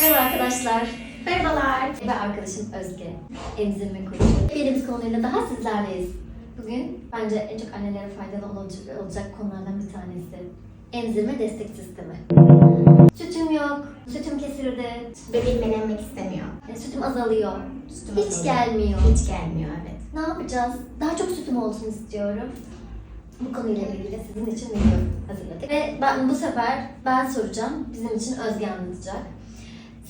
Merhaba arkadaşlar. Merhabalar. Ve arkadaşım Özge. Emzirme koçu. Bir konuyla daha sizlerleyiz. Bugün bence en çok annelere faydalı olacak, konulardan bir tanesi. Emzirme destek sistemi. Sütüm yok, sütüm kesildi, Bebeğim emmek istemiyor. e, sütüm azalıyor, Sütüm hiç azalıyor. gelmiyor. Hiç gelmiyor evet. Ne yapacağız? Daha çok sütüm olsun istiyorum. Bu konuyla ilgili sizin için video hazırladık. Ve ben bu sefer ben soracağım. Bizim için Özge anlatacak.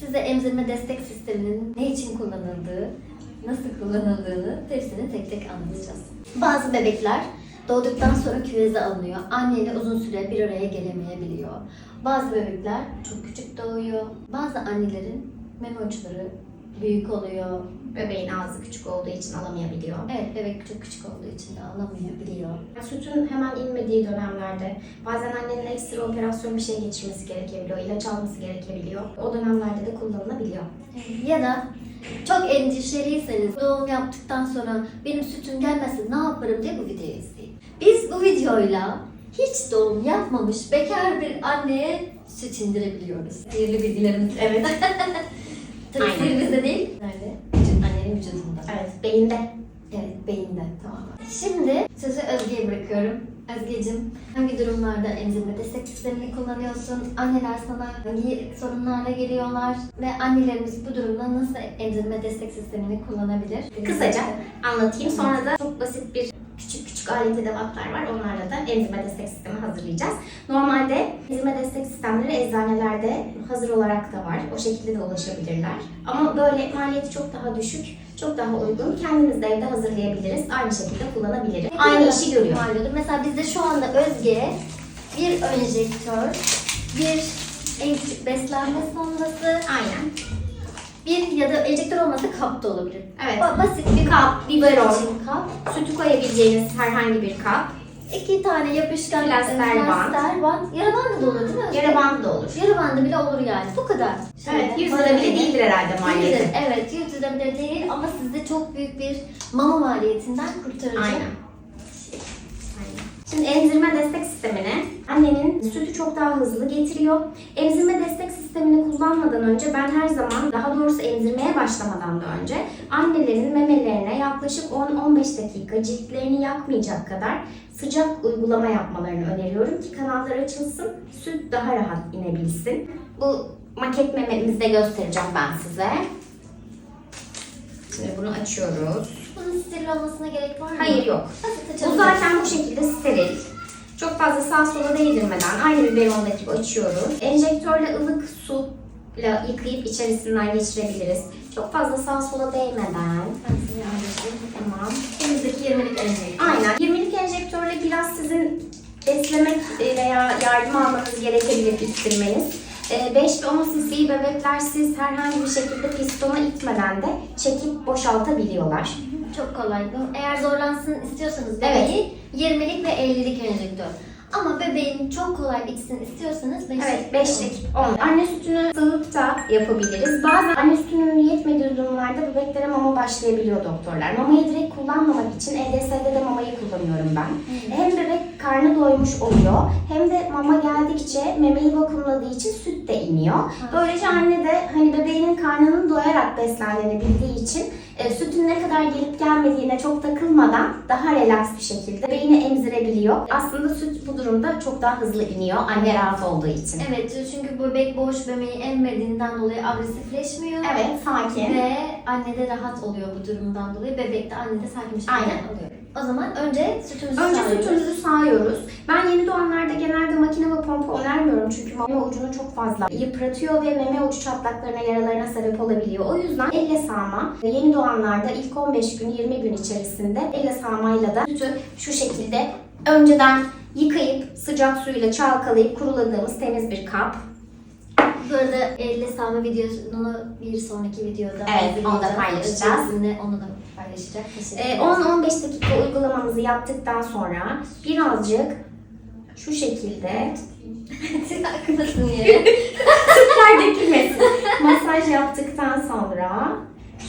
Size emzirme destek sisteminin ne için kullanıldığı, nasıl kullanıldığını hepsini tek tek anlatacağız. Bazı bebekler doğduktan sonra küveze alınıyor. Anneyle uzun süre bir araya gelemeyebiliyor. Bazı bebekler çok küçük doğuyor. Bazı annelerin meme uçları büyük oluyor, Bebeğin ağzı küçük olduğu için alamayabiliyor. Evet, bebek çok küçük olduğu için de alamayabiliyor. Sütün hemen inmediği dönemlerde bazen annenin ekstra operasyon bir şey geçirmesi gerekebiliyor, ilaç alması gerekebiliyor. O dönemlerde de kullanılabiliyor. Ya da çok endişeliyseniz doğum yaptıktan sonra benim sütüm gelmesin ne yaparım diye bu videoyu izleyin. Biz bu videoyla hiç doğum yapmamış bekar bir anneye süt indirebiliyoruz. Sihirli bilgilerimiz. Evet. Tabii sihirimizde değil. Nerede? Vücut, annenin vücudunda. evet, beyinde. Evet, beyinde. Tamam. Şimdi sözü Özge'ye bırakıyorum. Özge'cim hangi durumlarda emzirme destek sistemini kullanıyorsun? Anneler sana hangi sorunlarla geliyorlar? Ve annelerimiz bu durumda nasıl emzirme destek sistemini kullanabilir? Kısaca anlatayım. Sonra da çok basit bir küçük alet edevatlar var. Onlarla da enzime destek sistemi hazırlayacağız. Normalde enzime destek sistemleri eczanelerde hazır olarak da var. O şekilde de ulaşabilirler. Ama böyle maliyeti çok daha düşük, çok daha uygun. Kendimiz de evde hazırlayabiliriz. Aynı şekilde kullanabiliriz. Ne Aynı işi görüyor. mal oluyor? Mesela bizde şu anda Özge'ye bir enjektör, bir en küçük beslenme sondası, Aynen. Bir ya da enjektör olmasa kap da olabilir. Evet. Ba- Basit bir Kap, biberon, için kap. sütü koyabileceğiniz herhangi bir kap. İki tane yapışkan Plaster e, bant. plaster bant. Yara bandı da olur değil mi? Yara bandı da olur. Yara bandı bile olur yani. Bu kadar. Evet, 100 lira bile değildir herhalde maliyeti. Değildir, Evet, 100 lira bile değil ama sizde çok büyük bir mama maliyetinden kurtaracak. Aynen. Şimdi emzirme destek sistemini annenin sütü çok daha hızlı getiriyor. Emzirme destek sistemini kullanmadan önce ben her zaman daha doğrusu emzirmeye başlamadan da önce annelerin memelerine yaklaşık 10-15 dakika ciltlerini yakmayacak kadar sıcak uygulama yapmalarını öneriyorum ki kanallar açılsın, süt daha rahat inebilsin. Bu maket mememizde göstereceğim ben size. Şimdi bunu açıyoruz. Bunun steril olmasına gerek var mı? Hayır yok. Bu zaten bu şekilde. Çok fazla sağa sola değdirmeden aynı biberondaki gibi açıyoruz. Enjektörle ılık suyla yıkayıp içerisinden geçirebiliriz. Çok fazla sağa sola değmeden. Tamam. Elimizdeki 20'lik enjektör. Aynen. 20'lik enjektörle biraz sizin beslemek veya yardım almanız gerekebilir ittirmeniz. 5 ve 10 cc'yi bebekler siz herhangi bir şekilde pistona itmeden de çekip boşaltabiliyorlar. Çok kolay. Eğer zorlansın istiyorsanız bebeği 20'lik ve 50'lik enjektör. Ama bebeğin çok kolay içsin istiyorsanız 5'lik. Evet, beşlik. On. Anne sütünü sığıp da yapabiliriz. Bazen anne sütünün yetmediği durumlarda bebeklere mama başlayabiliyor doktorlar. Mamayı direkt kullanmamak için EDS'de de mamayı kullanıyorum ben. Hem bebek karnı doymuş oluyor hem de mama geldikçe memeyi vakumladığı için süt de iniyor. Böylece anne de hani bebeğinin karnının doyarak beslendiğini bildiği için e, sütün ne kadar gelip gelmediğine çok takılmadan daha relax bir şekilde bebeğini emzirebiliyor. Aslında süt bu durumda çok daha hızlı iniyor anne rahat olduğu için. Evet çünkü bebek boş bebeği emmediğinden dolayı agresifleşmiyor. Evet, sakin. Ve anne de rahat oluyor bu durumdan dolayı. Bebek de anne de sakin bir şekilde Aynen. oluyor. O zaman önce sütümüzü Önce sağlıyoruz. sütümüzü sağıyoruz. Ben yeni doğanlarda genelde makine ve pompa önermiyorum çünkü meme ucunu çok fazla yıpratıyor ve meme ucu çatlaklarına, yaralarına sebep olabiliyor. O yüzden elle sağma, yeni doğanlarda ilk 15 gün, 20 gün içerisinde elle sağmayla da sütü şu şekilde önceden yıkayıp sıcak suyla çalkalayıp kuruladığımız temiz bir kap. Bu arada elle sağma videosunu bir sonraki videoda Evet, onu da paylaşacağız. Sizinle onu da paylaşacak. Teşekkür Ee, ederiz. 10-15 dakika uygulamamızı yaptıktan sonra birazcık şu şekilde Siz haklısın yere. Sütler dökülmesin. Masaj yaptıktan sonra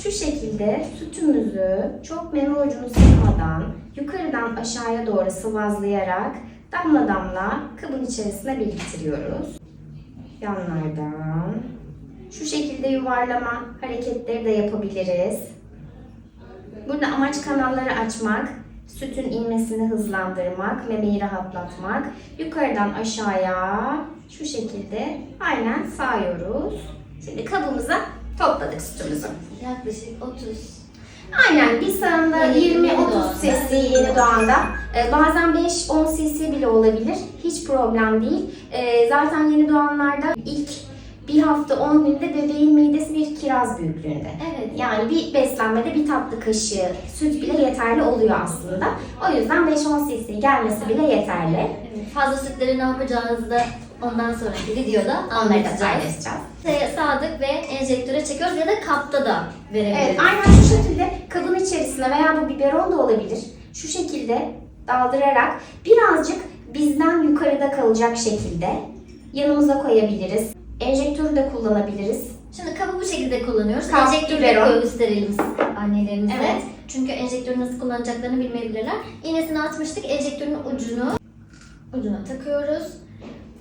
şu şekilde sütümüzü çok meme ucunu sıkmadan yukarıdan aşağıya doğru sıvazlayarak damla damla kabın içerisine biriktiriyoruz. Yanlardan Şu şekilde yuvarlama hareketleri de yapabiliriz. Burada amaç kanalları açmak, sütün inmesini hızlandırmak, memeyi rahatlatmak. Yukarıdan aşağıya şu şekilde aynen sağıyoruz. Şimdi kabımıza topladık sütümüzü. Yaklaşık 30. Aynen bir sağında Yeni- yeni 20-30 doğanda. cc yeni doğanda. Ee, bazen 5-10 cc bile olabilir. Hiç problem değil. Ee, zaten yeni doğanlarda ilk bir hafta 10 günde bebeğin midesi bir kiraz büyüklüğünde. Evet. Yani bir beslenmede bir tatlı kaşığı süt bile yeterli oluyor aslında. O yüzden 5-10 cc gelmesi bile yeterli. Evet, Fazla sütleri ne yapacağınızı da ondan sonraki videoda anlatacağız. Sadık ve enjektöre çekiyoruz ya da kapta da verebiliriz. Evet, aynen şu şekilde kabın içerisine veya bu biberon da olabilir. Şu şekilde daldırarak birazcık bizden yukarıda kalacak şekilde yanımıza koyabiliriz. Enjektörü de kullanabiliriz. Şimdi kabı bu şekilde kullanıyoruz. Kap, Enjektörü de gösterelim annelerimize. Evet. Çünkü enjektörü nasıl kullanacaklarını bilmeyebilirler. İğnesini atmıştık. Enjektörün ucunu ucuna takıyoruz.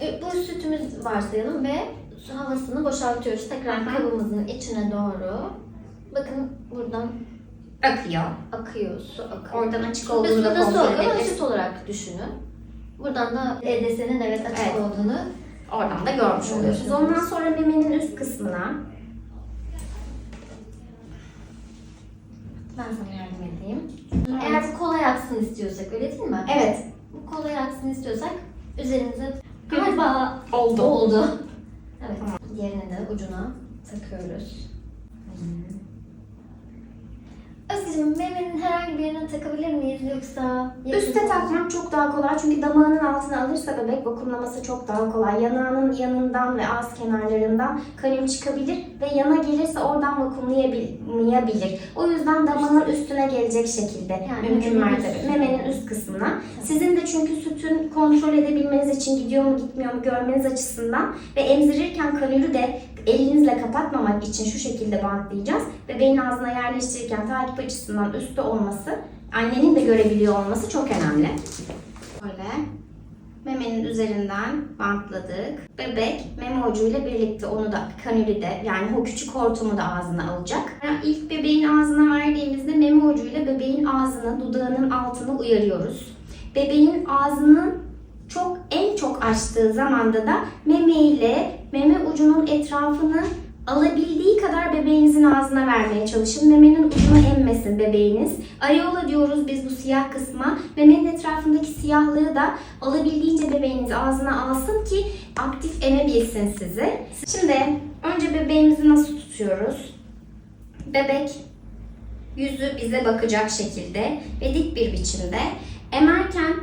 E, Bu sütümüz varsayalım ve su havasını boşaltıyoruz. Tekrar Aha. kabımızın içine doğru. Bakın buradan Akıyor. akıyor, su akıyor. Oradan açık olduğunu da su kontrol akıyor ama edebiliriz. süt olarak düşünün. Buradan da EDS'nin evet açık Evet. olduğunu Oradan da görmüş oluyorsunuz. Ondan sonra memenin üst kısmına ben sana yardım edeyim. Eğer bu kolay aksın istiyorsak öyle değil mi? evet Bu kolay aksın istiyorsak üzerinize galiba oldu. oldu. Evet. Diğerini de ucuna takıyoruz. Özgeciğim memenin herhangi bir yerine takabilir miyiz yoksa? Üste takmak çok daha kolay çünkü damağının altına alırsa bebek vakumlaması çok daha kolay. Yanağının yanından ve ağız kenarlarından kalem çıkabilir ve yana gelirse oradan vakumlayamayabilir. O yüzden damağın üstüne gelecek şekilde Yani mümkün mertebe memenin üst kısmına. Sizin de çünkü sütün kontrol edebilmeniz için gidiyor mu gitmiyor mu görmeniz açısından ve emzirirken kalori de elinizle kapatmamak için şu şekilde bantlayacağız. Bebeğin ağzına yerleştirirken takip açısından üstte olması, annenin de görebiliyor olması çok önemli. Böyle memenin üzerinden bantladık. Bebek meme ucuyla birlikte onu da kanülü de yani o küçük hortumu da ağzına alacak. Yani ilk bebeğin ağzına verdiğimizde meme ucuyla bebeğin ağzını, dudağının altını uyarıyoruz. Bebeğin ağzının çok en çok açtığı zamanda da meme ile meme ucunun etrafını alabildiği kadar bebeğinizin ağzına vermeye çalışın. Memenin ucunu emmesin bebeğiniz. Areola diyoruz biz bu siyah kısma. Memenin etrafındaki siyahlığı da alabildiğince bebeğiniz ağzına alsın ki aktif emebilsin sizi. Şimdi önce bebeğimizi nasıl tutuyoruz? Bebek yüzü bize bakacak şekilde ve dik bir biçimde emerken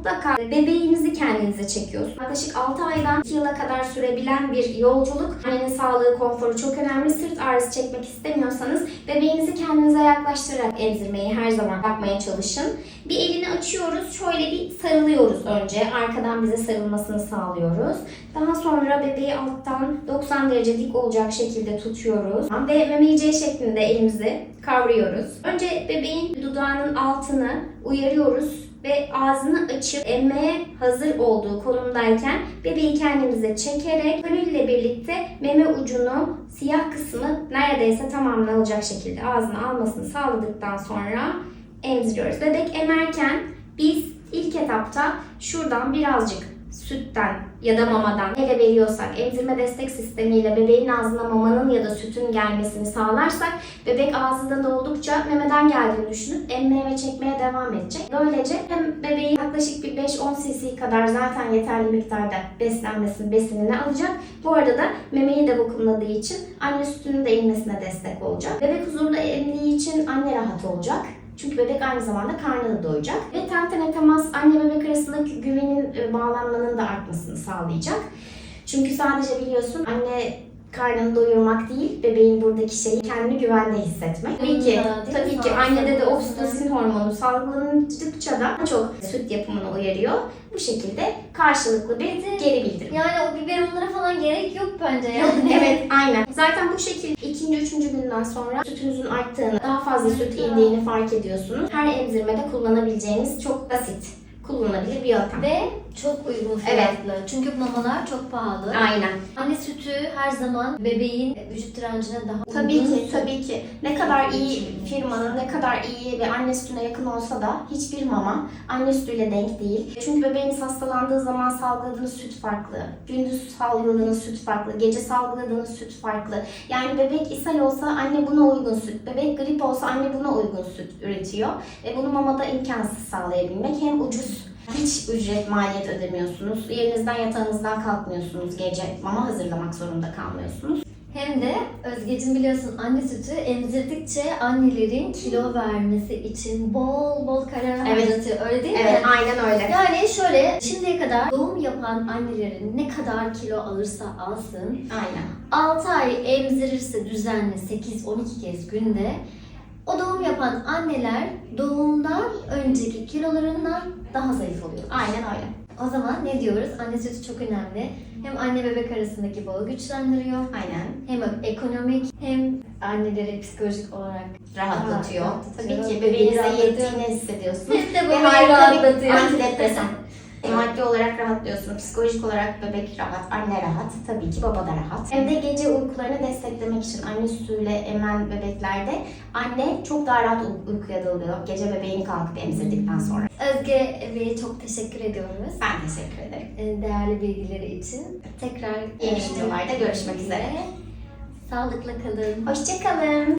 mutlaka bebeğinizi kendinize çekiyorsunuz. Yaklaşık 6 aydan 2 yıla kadar sürebilen bir yolculuk. Annenin sağlığı, konforu çok önemli. Sırt ağrısı çekmek istemiyorsanız bebeğinizi kendinize yaklaştırarak emzirmeyi her zaman yapmaya çalışın. Bir elini açıyoruz. Şöyle bir sarılıyoruz önce. Arkadan bize sarılmasını sağlıyoruz. Daha sonra bebeği alttan 90 derece dik olacak şekilde tutuyoruz. Ve memeyi C şeklinde elimizi kavruyoruz. Önce bebeğin dudağının altını uyarıyoruz ve ağzını açıp emmeye hazır olduğu konumdayken bebeği kendimize çekerek kanülle birlikte meme ucunu siyah kısmı neredeyse tamamını alacak şekilde ağzına almasını sağladıktan sonra emziriyoruz. Bebek emerken biz ilk etapta şuradan birazcık sütten ya da mamadan ele veriyorsak, emzirme destek sistemiyle bebeğin ağzına mamanın ya da sütün gelmesini sağlarsak bebek ağzında doldukça memeden geldiğini düşünüp emmeye ve çekmeye devam edecek. Böylece hem bebeğin yaklaşık bir 5-10 cc kadar zaten yeterli miktarda beslenmesini, besinini alacak. Bu arada da memeyi de vakumladığı için anne sütünün de inmesine destek olacak. Bebek huzurlu emdiği için anne rahat olacak. Çünkü bebek aynı zamanda karnı da doyacak. Ve ten tene temas anne bebek arasındaki güvenin e, bağlanmanın da artmasını sağlayacak. Çünkü sadece biliyorsun anne karnını doyurmak değil, bebeğin buradaki şeyi kendini güvende hissetmek. Tabii ki, tabii ki annede de oksitosin hormonu salgılandıkça da çok süt yapımını uyarıyor. Bu şekilde karşılıklı bir geri bildirim. Yani o biberonlara falan gerek yok bence yani. evet, aynen. Zaten bu şekilde ikinci, üçüncü günden sonra sütünüzün arttığını, daha fazla süt indiğini fark ediyorsunuz. Her emzirmede kullanabileceğiniz çok basit kullanılabilir bir yöntem. Ve çok uygun fiyatlı. Çünkü mamalar çok pahalı. Aynen. Anne sütü her zaman bebeğin vücut direncine daha Tabii uygun. ki, tabii ki. Ne kadar iyi firmanın, ne kadar iyi ve anne sütüne yakın olsa da hiçbir mama anne sütüyle denk değil. Çünkü bebeğiniz hastalandığı zaman salgıladığınız süt farklı. Gündüz salgıladığınız süt farklı. Gece salgıladığınız süt farklı. Yani bebek ishal olsa anne buna uygun süt. Bebek grip olsa anne buna uygun süt üretiyor. Ve bunu mamada imkansız sağlayabilmek. Hem ucuz hiç ücret maliyet ödemiyorsunuz. Yerinizden yatağınızdan kalkmıyorsunuz. Gece mama hazırlamak zorunda kalmıyorsunuz. Hem de Özgeciğim biliyorsun anne sütü emzirdikçe annelerin kilo vermesi için bol bol kalori Evet. Öyle değil Evet, mi? aynen öyle. Yani şöyle şimdiye kadar doğum yapan annelerin ne kadar kilo alırsa alsın Aynen. 6 ay emzirirse düzenli 8-12 kez günde o doğum yapan anneler doğumdan önceki kilolarından daha zayıf oluyor. Aynen öyle. O zaman ne diyoruz? Anne sütü çok önemli. Hem anne bebek arasındaki bağı güçlendiriyor. Aynen. Hem ekonomik hem anneleri psikolojik olarak Rahatlatıyor. Rahatlatıyor. Tabii ki bebeğinize yettiğini hissediyorsunuz. hem de Ve bebeği harika bir antidepresan. E, Maddi olarak rahatlıyorsun, psikolojik olarak bebek rahat, anne rahat, tabii ki baba da rahat. Hem de gece uykularını desteklemek için anne sütüyle emen bebeklerde anne çok daha rahat uy- uykuya dalıyor. Gece bebeğini kalkıp emzirdikten sonra. Özge Bey'e çok teşekkür ediyoruz. Ben teşekkür ederim. e, değerli bilgileri için. Tekrar Yeni e, videolarda görüşmek üzere. Sağlıkla kalın. Hoşçakalın.